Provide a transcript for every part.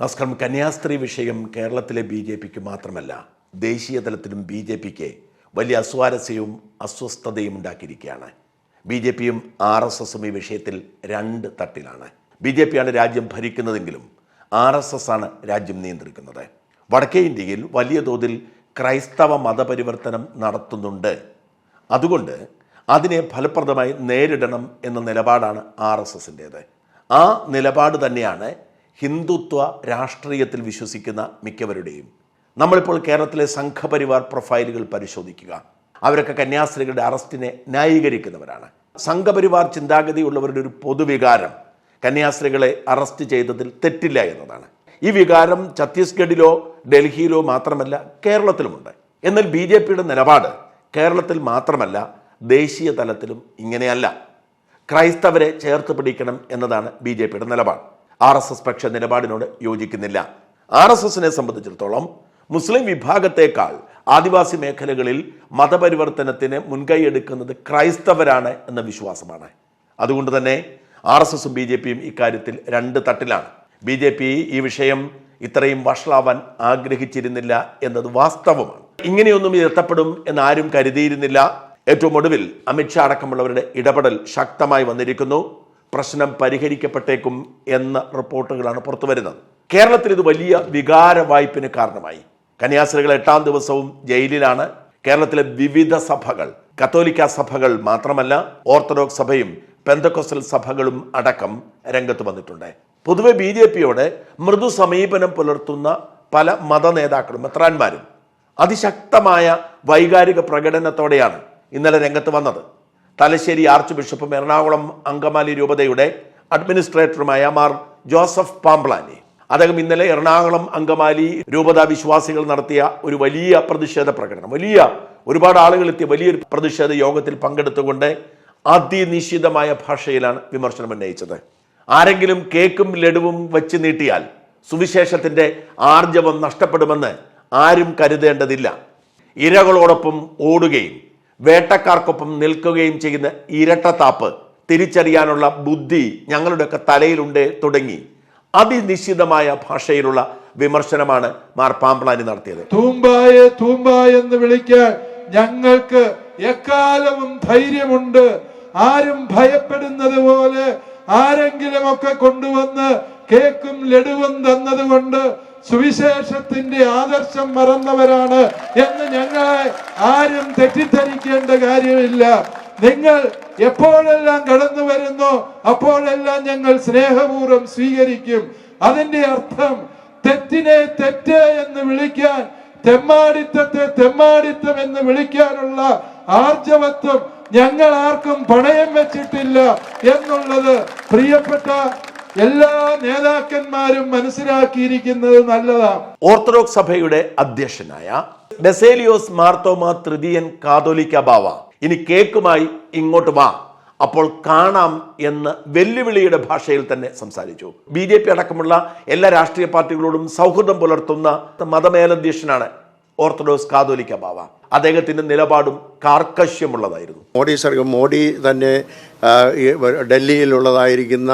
നമസ്കാരം. കന്യാസ്ത്രീ വിഷയം കേരളത്തിലെ ബി ജെ പിക്ക് മാത്രമല്ല ദേശീയ തലത്തിലും ബി ജെ പിക്ക് വലിയ അസ്വാരസ്യവും അസ്വസ്ഥതയും ഉണ്ടാക്കിയിരിക്കുകയാണ്. ബി ജെ പിയും ആർ എസ് എസും ഈ വിഷയത്തിൽ രണ്ട് തട്ടിലാണ്. ബി ജെ പിയാണ് രാജ്യം ഭരിക്കുന്നതെങ്കിലും ആർ എസ് എസ് ആണ് രാജ്യം നിയന്ത്രിക്കുന്നത്. വടക്കേ ഇന്ത്യയിൽ വലിയ തോതിൽ ക്രൈസ്തവ മതപരിവർത്തനം നടത്തുന്നുണ്ട്. അതുകൊണ്ട് അതിനെ ഫലപ്രദമായി നേരിടണം എന്ന നിലപാടാണ് ആർ എസ് എസിന്റേത്. ആ നിലപാട് തന്നെയാണ് ഹിന്ദുത്വ രാഷ്ട്രീയത്തിൽ വിശ്വസിക്കുന്ന മിക്കവരുടെയും. നമ്മളിപ്പോൾ കേരളത്തിലെ സംഘപരിവാർ പ്രൊഫൈലുകൾ പരിശോധിക്കുക. അവരൊക്കെ കന്യാസ്ത്രീകളുടെ അറസ്റ്റിനെ ന്യായീകരിക്കുന്നവരാണ്. സംഘപരിവാർ ചിന്താഗതിയുള്ളവരുടെ ഒരു പൊതുവികാരം കന്യാസ്ത്രീകളെ അറസ്റ്റ് ചെയ്തതിൽ തെറ്റില്ല എന്നതാണ്. ഈ വികാരം ഛത്തീസ്ഗഡിലോ ഡൽഹിയിലോ മാത്രമല്ല കേരളത്തിലുമുണ്ട്. എന്നാൽ ബി ജെ പിയുടെ നിലപാട് കേരളത്തിൽ മാത്രമല്ല ദേശീയ തലത്തിലും ഇങ്ങനെയല്ല. ക്രൈസ്തവരെ ചേർത്ത് പിടിക്കണം എന്നതാണ് ബി ജെ പിയുടെ നിലപാട്. ആർ എസ് എസ് പക്ഷ നിലപാടിനോട് യോജിക്കുന്നില്ല. ആർ എസ് എസിനെ സംബന്ധിച്ചിടത്തോളം മുസ്ലിം വിഭാഗത്തേക്കാൾ ആദിവാസി മേഖലകളിൽ മതപരിവർത്തനത്തിന് മുൻകൈ എടുക്കുന്നത് ക്രൈസ്തവരാണ് എന്ന വിശ്വാസമാണ്. അതുകൊണ്ട് തന്നെ ആർ എസ് എസും ബി ജെ പിയും ഇക്കാര്യത്തിൽ രണ്ട് തട്ടിലാണ്. ബി ജെ പി ഈ വിഷയം ഇത്രയും വഷളാവാൻ ആഗ്രഹിച്ചിരുന്നില്ല എന്നത് വാസ്തവമാണ്. ഇങ്ങനെയൊന്നും ഇത് എത്തപ്പെടും എന്ന് ആരും കരുതിയിരുന്നില്ല. ഏറ്റവും ഒടുവിൽ അമിത്ഷാ അടക്കമുള്ളവരുടെ ഇടപെടൽ ശക്തമായി വന്നിരിക്കുന്നു. പ്രശ്നം പരിഹരിക്കപ്പെട്ടേക്കും എന്ന റിപ്പോർട്ടുകളാണ് പുറത്തു വരുന്നത്. കേരളത്തിൽ ഇത് വലിയ വികാര വായ്പിന് കാരണമായി. കന്യാസ്ത്രീകൾ എട്ടാം ദിവസവും ജയിലിലാണ്. കേരളത്തിലെ വിവിധ സഭകൾ കത്തോലിക്ക സഭകൾ മാത്രമല്ല ഓർത്തഡോക്സ് സഭയും പെന്തക്കോസ്റ്റൽ സഭകളും അടക്കം രംഗത്ത് വന്നിട്ടുണ്ട്. പൊതുവെ ബി ജെ പിയോട് മൃദു സമീപനം പുലർത്തുന്ന പല മത നേതാക്കളും മെത്രാന്മാരും അതിശക്തമായ വൈകാരിക പ്രകടനത്തോടെയാണ് ഇന്നലെ രംഗത്ത് വന്നത്. തലശ്ശേരി ആർച്ച് ബിഷപ്പും എറണാകുളം അങ്കമാലി രൂപതയുടെ അഡ്മിനിസ്ട്രേറ്ററുമായ മാർ ജോസഫ് പാംപ്ലാനി. അദ്ദേഹം ഇന്നലെ എറണാകുളം അങ്കമാലി രൂപതാ വിശ്വാസികൾ നടത്തിയ ഒരു വലിയ പ്രതിഷേധ പ്രകടനം. വലിയ ഒരുപാട് ആളുകൾ എത്തിയ വലിയൊരു പ്രതിഷേധ യോഗത്തിൽ പങ്കെടുത്തുകൊണ്ട് അതിനിശ്ചിതമായ ഭാഷയിലാണ് വിമർശനം ഉന്നയിച്ചത്. ആരെങ്കിലും കേക്കും ലഡുവും വെച്ച് നീട്ടിയാൽ സുവിശേഷത്തിന്റെ ആർജവം നഷ്ടപ്പെടുമെന്ന് ആരും കരുതേണ്ടതില്ല. ഇരകളോടൊപ്പം ഓടുകയും വേട്ടക്കാർക്കൊപ്പം നിൽക്കുകയും ചെയ്യുന്ന ഇരട്ടത്താപ്പ് തിരിച്ചറിയാനുള്ള ബുദ്ധി ഞങ്ങളുടെയൊക്കെ തലയിലുണ്ട് തുടങ്ങി. അതിനിശ്ചിതമായ ഭാഷയിലുള്ള വിമർശനമാണ് മാർ പാമ്പ്ലാനി നടത്തിയത്. തൂമ്പായെ തൂമ്പായ എന്ന് വിളിക്കാൻ ഞങ്ങൾക്ക് എക്കാലവും ധൈര്യമുണ്ട്. ആരും ഭയപ്പെടുന്നത് പോലെ ആരെങ്കിലും ഒക്കെ കൊണ്ടുവന്ന് കേക്കും ലഡുവും തന്നതുകൊണ്ട് സുവിശേഷത്തിന്റെ ആദർശം മറന്നവരാണ് എന്ന് ഞങ്ങളെ ആരും തെറ്റിദ്ധരിക്കേണ്ട കാര്യമില്ല. നിങ്ങൾ എപ്പോഴെല്ലാം കടന്നു വരുന്നു അപ്പോഴെല്ലാം ഞങ്ങൾ സ്നേഹപൂർവം സ്വീകരിക്കും. അതിന്റെ അർത്ഥം തെറ്റിനെ തെറ്റ് എന്ന് വിളിക്കാൻ തെമ്മാടിത്തത്തെ തെമ്മാടിത്തം എന്ന് വിളിക്കാനുള്ള ആർജവത്വം ഞങ്ങൾ ആർക്കും പണയം വെച്ചിട്ടില്ല എന്നുള്ളത് പ്രിയപ്പെട്ട എല്ലാ നേതാക്കന്മാരും മനസ്സിലാക്കിയിരിക്കുന്നത് നല്ലതാണ്. ഓർത്തഡോക്സ് സഭയുടെ അധ്യക്ഷനായ ബെസേലിയോസ് മാർത്തോമ തൃതീയൻ കാതോലിക്ക ബാവ. ഇനി കേക്കുമായി ഇങ്ങോട്ട് വാ. അപ്പോൾ കാണാം എന്ന് വെല്ലുവിളിയുടെ ഭാഷയിൽ തന്നെ സംസാരിച്ചു. ബി ജെ പി അടക്കമുള്ള എല്ലാ രാഷ്ട്രീയ പാർട്ടികളോടും സൗഹൃദം പുലർത്തുന്ന മതമേലധ്യക്ഷനാണ് ഓർത്തഡോക്സ് കാതോലിക്ക ബാവ. അദ്ദേഹത്തിന്റെ നിലപാടും കാർക്കശ്യമുള്ളതായിരുന്നു. മോഡി സർക്കാർ മോഡി തന്നെ ഡൽഹിയിലുള്ളതായിരിക്കുന്ന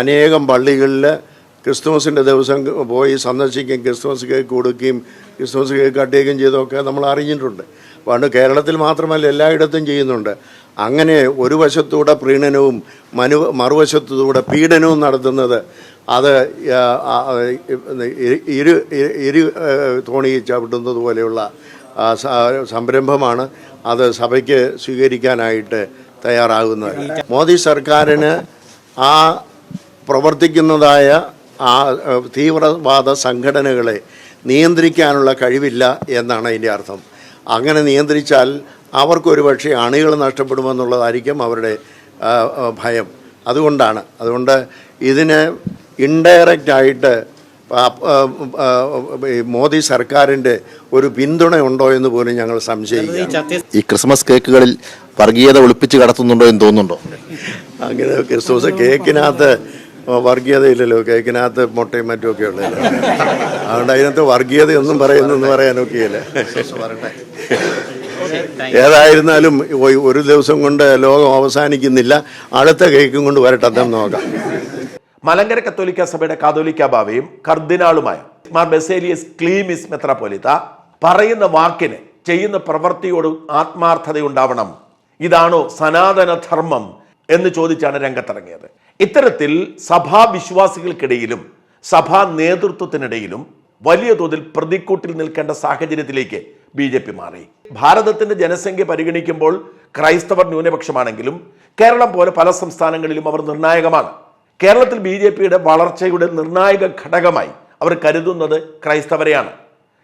അനേകം പള്ളികളിൽ ക്രിസ്തുമസിന്റെ ദിവസം പോയി സന്ദർശിക്കുകയും ക്രിസ്തുമസ് കേക്ക് കൊടുക്കുകയും ക്രിസ്തുമസ് കേക്ക് കട്ടുകയും ചെയ്തൊക്കെ നമ്മൾ അറിഞ്ഞിട്ടുണ്ട്. പണ്ട് കേരളത്തിൽ മാത്രമല്ല എല്ലായിടത്തും ചെയ്യുന്നുണ്ട്. അങ്ങനെ ഒരു വശത്തൂടെ പ്രീണനവും മനു മറുവശത്തൂടെ പീഡനവും നടത്തുന്നത് അത് ഇരു ഇരു തോണി ചവിട്ടുന്നത് പോലെയുള്ള സംരംഭമാണ് അത് സഭയ്ക്ക് സ്വീകരിക്കാനായിട്ട് തയ്യാറാകുന്നത്. മോദി സർക്കാരിന് ആ പ്രവർത്തിക്കുന്നതായ ആ തീവ്രവാദ സംഘടനകളെ നിയന്ത്രിക്കാനുള്ള കഴിവില്ല എന്നാണ് അതിന്റെ അർത്ഥം. അങ്ങനെ നിയന്ത്രിച്ചാൽ അവർക്കൊരു പക്ഷേ അണികൾ നഷ്ടപ്പെടുമെന്നുള്ളതായിരിക്കും അവരുടെ ഭയം. അതുകൊണ്ടാണ്. അതുകൊണ്ട് ഇതിന് ഇൻഡയറക്റ്റ് ആയിട്ട് ആ, ആ, ആ, ഈ മോദി സർക്കാരിന്റെ ഒരു പിന്തുണ ഉണ്ടോ എന്ന് പോലും ഞങ്ങൾ സംശയിക്കും. ഈ ക്രിസ്മസ് കേക്കുകളിൽ വർഗീയത ഒളിപ്പിച്ച് കടത്തുന്നുണ്ടോ എന്ന് തോന്നുന്നുണ്ടോ? അങ്ങനെ ക്രിസ്മസ് കേക്കിനകത്ത് വർഗീയതയില്ലല്ലോ. കേക്കിനകത്ത് മുട്ടയും മറ്റുമൊക്കെ ഉള്ളതല്ലോ? അതുകൊണ്ട് അതിനകത്ത് വർഗീയതയൊന്നും പറയുന്നെന്ന് പറയാനൊക്കെയില്ല ഏതായിരുന്നാലും ഒരു ദിവസം കൊണ്ട് ലോകം അവസാനിക്കുന്നില്ല. അടുത്ത കേക്കും കൊണ്ട് വരട്ടെ അദ്ദേഹം നോക്കാം. മലങ്കര കത്തോലിക്ക സഭയുടെ കാതോലിക്ക ബാവയും കർദിനാളുമായ മാർ ബെസേലിയസ് ക്ലീമിസ് മെത്രാപ്പൊലിത്ത പറയുന്ന വാക്കിന് ചെയ്യുന്ന പ്രവൃത്തിയോട് ആത്മാർത്ഥതയുണ്ടാവണം. ഇതാണോ സനാതന ധർമ്മം എന്ന് ചോദിച്ചാണ് രംഗത്തിറങ്ങിയത്. ഇത്തരത്തിൽ സഭാവിശ്വാസികൾക്കിടയിലും സഭാ നേതൃത്വത്തിനിടയിലും വലിയ തോതിൽ പ്രതിക്കൂട്ടിൽ നിൽക്കേണ്ട സാഹചര്യത്തിലേക്ക് ബി ജെ പി മാറി. ഭാരതത്തിന്റെ ജനസംഖ്യ പരിഗണിക്കുമ്പോൾ ക്രൈസ്തവർ ന്യൂനപക്ഷമാണെങ്കിലും കേരളം പോലെ പല സംസ്ഥാനങ്ങളിലും അവർ നിർണായകമാണ്. കേരളത്തിൽ ബി ജെ പിയുടെ വളർച്ചയുടെ നിർണായക ഘടകമായി അവർ കരുതുന്നത് ക്രൈസ്തവരെയാണ്.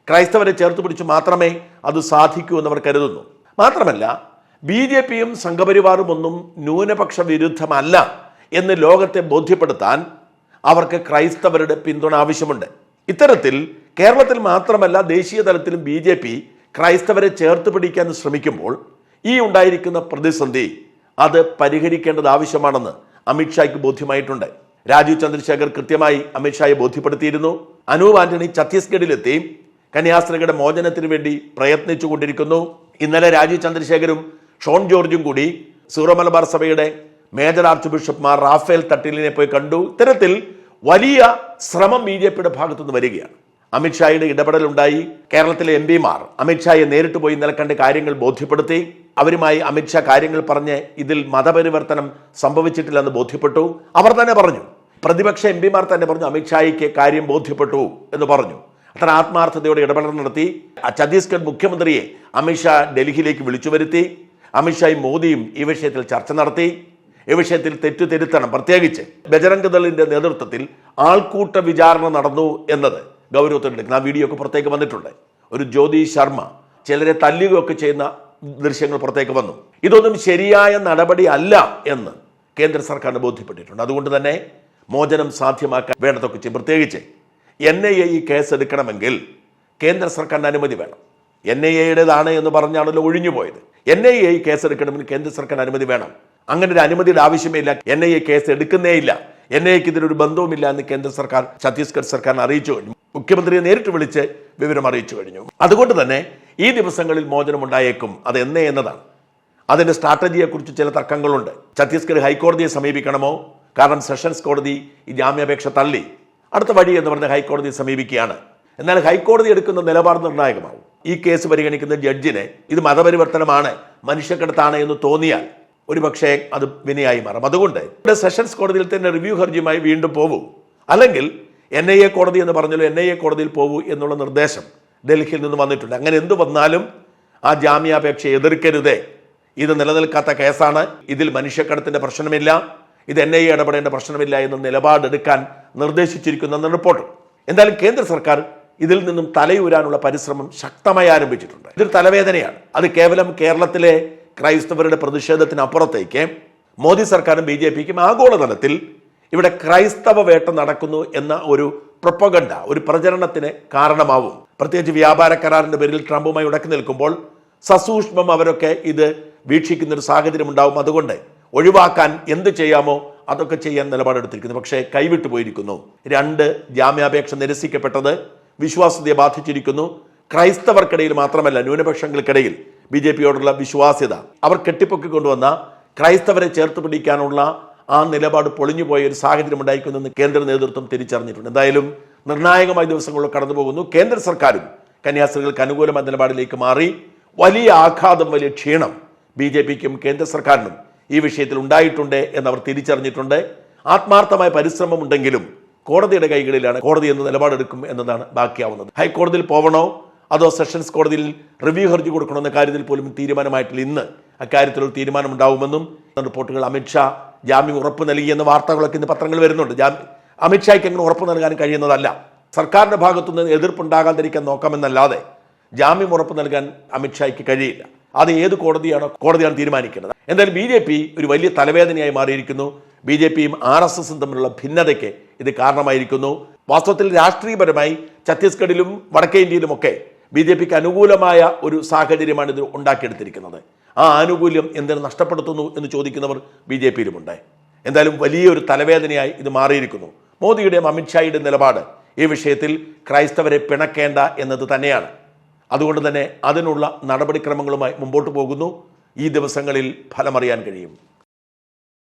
ക്രൈസ്തവരെ ചേർത്ത് പിടിച്ച് മാത്രമേ അത് സാധിക്കൂ എന്ന് അവർ കരുതുന്നു. മാത്രമല്ല ബി ജെ പിയും സംഘപരിവാറും ഒന്നും ന്യൂനപക്ഷ വിരുദ്ധമല്ല എന്ന് ലോകത്തെ ബോധ്യപ്പെടുത്താൻ അവർക്ക് ക്രൈസ്തവരുടെ പിന്തുണ ആവശ്യമുണ്ട്. ഇത്തരത്തിൽ കേരളത്തിൽ മാത്രമല്ല ദേശീയ തലത്തിലും ബി ജെ പി ക്രൈസ്തവരെ ചേർത്ത് പിടിക്കാൻ ശ്രമിക്കുമ്പോൾ ഈ ഉണ്ടായിരിക്കുന്ന പ്രതിസന്ധി അത് പരിഹരിക്കേണ്ടത് ആവശ്യമാണെന്ന് അമിത്ഷായ്ക്ക് ബോധ്യമായിട്ടുണ്ട്. രാജീവ് ചന്ദ്രശേഖർ കൃത്യമായി അമിത്ഷായെ ബോധ്യപ്പെടുത്തിയിരുന്നു. അനൂപ് ആന്റണി ഛത്തീസ്ഗഡിലെത്തി കന്യാസ്ത്രീകളുടെ മോചനത്തിന് വേണ്ടി പ്രയത്നിച്ചു കൊണ്ടിരിക്കുന്നു ഇന്നലെ രാജീവ് ചന്ദ്രശേഖരും ഷോൺ ജോർജും കൂടി സീറോ മലബാർ സഭയുടെ മേജർ ആർച്ച് ബിഷപ്പ്മാർ റാഫേൽ തട്ടിലിനെ പോയി കണ്ടു. ഇത്തരത്തിൽ വലിയ ശ്രമം ബി ജെ പിയുടെ ഭാഗത്തുനിന്ന് വരികയാണ്. അമിത്ഷായുടെ ഇടപെടലുണ്ടായി. കേരളത്തിലെ എം പിമാർ അമിത്ഷായെ നേരിട്ട് പോയി നിലക്കണ്ട് കണ്ട് കാര്യങ്ങൾ ബോധ്യപ്പെടുത്തി. അവരുമായി അമിത്ഷാ കാര്യങ്ങൾ പറഞ്ഞ് ഇതിൽ മതപരിവർത്തനം സംഭവിച്ചിട്ടില്ലെന്ന് ബോധ്യപ്പെട്ടു. അവർ തന്നെ പറഞ്ഞു പ്രതിപക്ഷ എം പിമാർ തന്നെ പറഞ്ഞു അമിത്ഷായിക്ക് കാര്യം ബോധ്യപ്പെട്ടു എന്ന് പറഞ്ഞു. അത്ര ആത്മാർത്ഥതയോടെ ഇടപെടൽ നടത്തി. ഛത്തീസ്ഗഡ് മുഖ്യമന്ത്രിയെ അമിത്ഷാ ഡൽഹിയിലേക്ക് വിളിച്ചു വരുത്തി. അമിത്ഷായും മോദിയും ഈ വിഷയത്തിൽ ചർച്ച നടത്തി. ഈ വിഷയത്തിൽ തെറ്റു തിരുത്തണം. പ്രത്യേകിച്ച് ബജരംഗ് ദളിന്റെ നേതൃത്വത്തിൽ ആൾക്കൂട്ട വിചാരണ നടന്നു എന്നത് ഗൗരവത്തിലെടുക്കുന്ന ആ വീഡിയോ ഒക്കെ പുറത്തേക്ക് വന്നിട്ടുണ്ട്. ഒരു ജ്യോതി ശർമ്മ ചിലരെ തല്ലുകയൊക്കെ ചെയ്യുന്ന ദൃശ്യങ്ങൾ പുറത്തേക്ക് വന്നു. ഇതൊന്നും ശരിയായ നടപടി അല്ല എന്ന് കേന്ദ്ര സർക്കാരിന് ബോധ്യപ്പെട്ടിട്ടുണ്ട്. അതുകൊണ്ട് തന്നെ മോചനം സാധ്യമാക്കാൻ വേണ്ടതൊക്കെ ചെയ്യും. പ്രത്യേകിച്ച് എൻ ഐ എ ഈ കേസ് എടുക്കണമെങ്കിൽ കേന്ദ്ര സർക്കാരിന് അനുമതി വേണം. എൻ ഐ എയുടേതാണ് എന്ന് പറഞ്ഞാണല്ലോ ഒഴിഞ്ഞുപോയത്. എൻ ഐ എ കേസ് എടുക്കണമെങ്കിൽ കേന്ദ്ര സർക്കാരിന് അനുമതി വേണം. അങ്ങനെ ഒരു അനുമതിയുടെ ആവശ്യമേ ഇല്ല എൻ ഐ എ കേസ് എടുക്കുന്നേ ഇല്ല എൻ ഐ എക്ക് ഇതിനൊരു ബന്ധവുമില്ല എന്ന് കേന്ദ്ര സർക്കാർ ഛത്തീസ്ഗഡ് സർക്കാരിനെ അറിയിച്ചു കഴിഞ്ഞു. മുഖ്യമന്ത്രിയെ നേരിട്ട് വിളിച്ച് വിവരം അറിയിച്ചു കഴിഞ്ഞു. അതുകൊണ്ട് തന്നെ ഈ ദിവസങ്ങളിൽ മോചനം ഉണ്ടായേക്കും അത് എന്നേ എന്നതാണ്. അതിന്റെ സ്ട്രാറ്റജിയെക്കുറിച്ച് ചില തർക്കങ്ങളുണ്ട്. ഛത്തീസ്ഗഡ് ഹൈക്കോടതിയെ സമീപിക്കണമോ? കാരണം സെഷൻസ് കോടതി ഈ ജാമ്യാപേക്ഷ തള്ളി. അടുത്ത വഴി എന്ന് പറഞ്ഞ ഹൈക്കോടതിയെ സമീപിക്കുകയാണ്. എന്നാൽ ഹൈക്കോടതി എടുക്കുന്ന നിലപാട് നിർണായകമാവും. ഈ കേസ് പരിഗണിക്കുന്ന ജഡ്ജിനെ ഇത് മതപരിവർത്തനമാണ്. മനുഷ്യക്കടത്താണ് എന്ന് തോന്നിയാൽ ഒരുപക്ഷെ അത് വിനയായി മാറും. അതുകൊണ്ട് സെഷൻസ് കോടതിയിൽ തന്നെ റിവ്യൂ ഹർജിയുമായി വീണ്ടും പോവൂ. അല്ലെങ്കിൽ എൻ ഐ എ കോടതി എന്ന് പറഞ്ഞാലും എൻ ഐ എ കോടതിയിൽ പോകൂ എന്നുള്ള നിർദ്ദേശം ഡൽഹിയിൽ നിന്ന് വന്നിട്ടുണ്ട്. അങ്ങനെ എന്ത് വന്നാലും ആ ജാമ്യാപേക്ഷ എതിർക്കരുതേ. ഇത് നിലനിൽക്കാത്ത കേസാണ്. ഇതിൽ മനുഷ്യക്കടത്തിന്റെ പ്രശ്നമില്ല. ഇത് എൻ ഐ എ ഇടപെടേണ്ട പ്രശ്നമില്ല എന്ന നിലപാടെടുക്കാൻ നിർദ്ദേശിച്ചിരിക്കുന്ന റിപ്പോർട്ട്. എന്തായാലും കേന്ദ്ര സർക്കാർ ഇതിൽ നിന്നും തലയൂരാനുള്ള പരിശ്രമം ശക്തമായി ആരംഭിച്ചിട്ടുണ്ട്. ഇതൊരു തലവേദനയാണ്. അത് കേവലം കേരളത്തിലെ ക്രൈസ്തവരുടെ പ്രതിഷേധത്തിനപ്പുറത്തേക്ക് മോദി സർക്കാരും ബി ജെ പിക്കും ആഗോളതലത്തിൽ ഇവിടെ ക്രൈസ്തവ വേട്ട നടക്കുന്നു എന്ന ഒരു പ്രൊപ്പഗണ്ട ഒരു പ്രചരണത്തിന് കാരണമാവും. പ്രത്യേകിച്ച് വ്യാപാര കരാറിന്റെ പേരിൽ ട്രംപുമായി ഉടക്കി നിൽക്കുമ്പോൾ സസൂക്ഷ്മം അവരൊക്കെ ഇത് വീക്ഷിക്കുന്ന ഒരു സാഹചര്യം ഉണ്ടാവും അതുകൊണ്ട് ഒഴിവാക്കാൻ എന്ത് ചെയ്യാമോ അതൊക്കെ ചെയ്യാൻ നിലപാടെടുത്തിരിക്കുന്നു. പക്ഷേ കൈവിട്ടു പോയിരിക്കുന്നു. രണ്ട് ജാമ്യാപേക്ഷ നിരസിക്കപ്പെട്ടത് വിശ്വാസ്യതയെ ബാധിച്ചിരിക്കുന്നു. ക്രൈസ്തവർക്കിടയിൽ മാത്രമല്ല ന്യൂനപക്ഷങ്ങൾക്കിടയിൽ ബി ജെ പിയോടുള്ള വിശ്വാസ്യത. അവർ കെട്ടിപ്പൊക്കി കൊണ്ടുവന്ന ക്രൈസ്തവരെ ചേർത്ത് പിടിക്കാനുള്ള ആ നിലപാട് പൊളിഞ്ഞുപോയ ഒരു സാഹചര്യം ഉണ്ടായിരിക്കുന്നെന്ന് കേന്ദ്ര നേതൃത്വം തിരിച്ചറിഞ്ഞിട്ടുണ്ട്. എന്തായാലും നിർണായകമായ ദിവസങ്ങളിൽ കടന്നുപോകുന്നു. കേന്ദ്ര സർക്കാരും കന്യാസ്ത്രീകൾക്ക് അനുകൂലമായ നിലപാടിലേക്ക് മാറി. വലിയ ആഘാതം വലിയ ക്ഷീണം ബി ജെ പിക്കും കേന്ദ്ര സർക്കാരിനും ഈ വിഷയത്തിൽ ഉണ്ടായിട്ടുണ്ട് എന്നവർ തിരിച്ചറിഞ്ഞിട്ടുണ്ട്. ആത്മാർത്ഥമായ പരിശ്രമം ഉണ്ടെങ്കിലും കോടതിയുടെ കൈകളിലാണ് കോടതി എന്ന് നിലപാടെടുക്കും എന്നതാണ് ബാക്കിയാവുന്നത്. ഹൈക്കോടതിയിൽ പോവണോ? അതോ സെഷൻസ് കോടതിയിൽ റിവ്യൂ ഹർജി കൊടുക്കണമെന്ന കാര്യത്തിൽ പോലും തീരുമാനമായിട്ടില്ല. ഇന്ന് അക്കാര്യത്തിൽ ഒരു തീരുമാനമുണ്ടാവുമെന്നും റിപ്പോർട്ടുകൾ അമിത്ഷാ ജാമ്യം ഉറപ്പ് നൽകിയെന്ന വാർത്തകളൊക്കെ ഇന്ന് പത്രങ്ങൾ വരുന്നുണ്ട്. ജാമ്യം അമിത്ഷായ്ക്ക് അങ്ങനെ ഉറപ്പ് നൽകാൻ കഴിയുന്നതല്ല. സർക്കാരിന്റെ ഭാഗത്തുനിന്ന് എതിർപ്പുണ്ടാകാതിരിക്കാൻ നോക്കാമെന്നല്ലാതെ ജാമ്യം ഉറപ്പ് നൽകാൻ അമിത്ഷായ്ക്ക് കഴിയില്ല. അത് ഏത് കോടതിയാണോ കോടതിയാണ് തീരുമാനിക്കുന്നത്. എന്തായാലും ബി ജെ പി ഒരു വലിയ തലവേദനയായി മാറിയിരിക്കുന്നു. ബി ജെ പിയും ആർ എസ് എസും തമ്മിലുള്ള ഭിന്നതയ്ക്ക് ഇത് കാരണമായിരിക്കുന്നു. വാസ്തവത്തിൽ രാഷ്ട്രീയപരമായി ഛത്തീസ്ഗഡിലും വടക്കേ ഇന്ത്യയിലുമൊക്കെ ബി ജെ പിക്ക് അനുകൂലമായ ഒരു സാഹചര്യമാണ് ഇത് ഉണ്ടാക്കിയെടുത്തിരിക്കുന്നത്. ആ ആനുകൂല്യം എന്തിനു നഷ്ടപ്പെടുത്തുന്നു എന്ന് ചോദിക്കുന്നവർ ബി ജെ പിയിലുമുണ്ട്. എന്തായാലും വലിയൊരു തലവേദനയായി ഇത് മാറിയിരിക്കുന്നു. മോദിയുടെയും അമിത്ഷായുടെയും നിലപാട് ഈ വിഷയത്തിൽ ക്രൈസ്തവരെ പിണക്കേണ്ട എന്നത് തന്നെയാണ്. അതുകൊണ്ട് തന്നെ അതിനുള്ള നടപടിക്രമങ്ങളുമായി മുമ്പോട്ട് പോകുന്നു. ഈ ദിവസങ്ങളിൽ ഫലമറിയാൻ കഴിയും.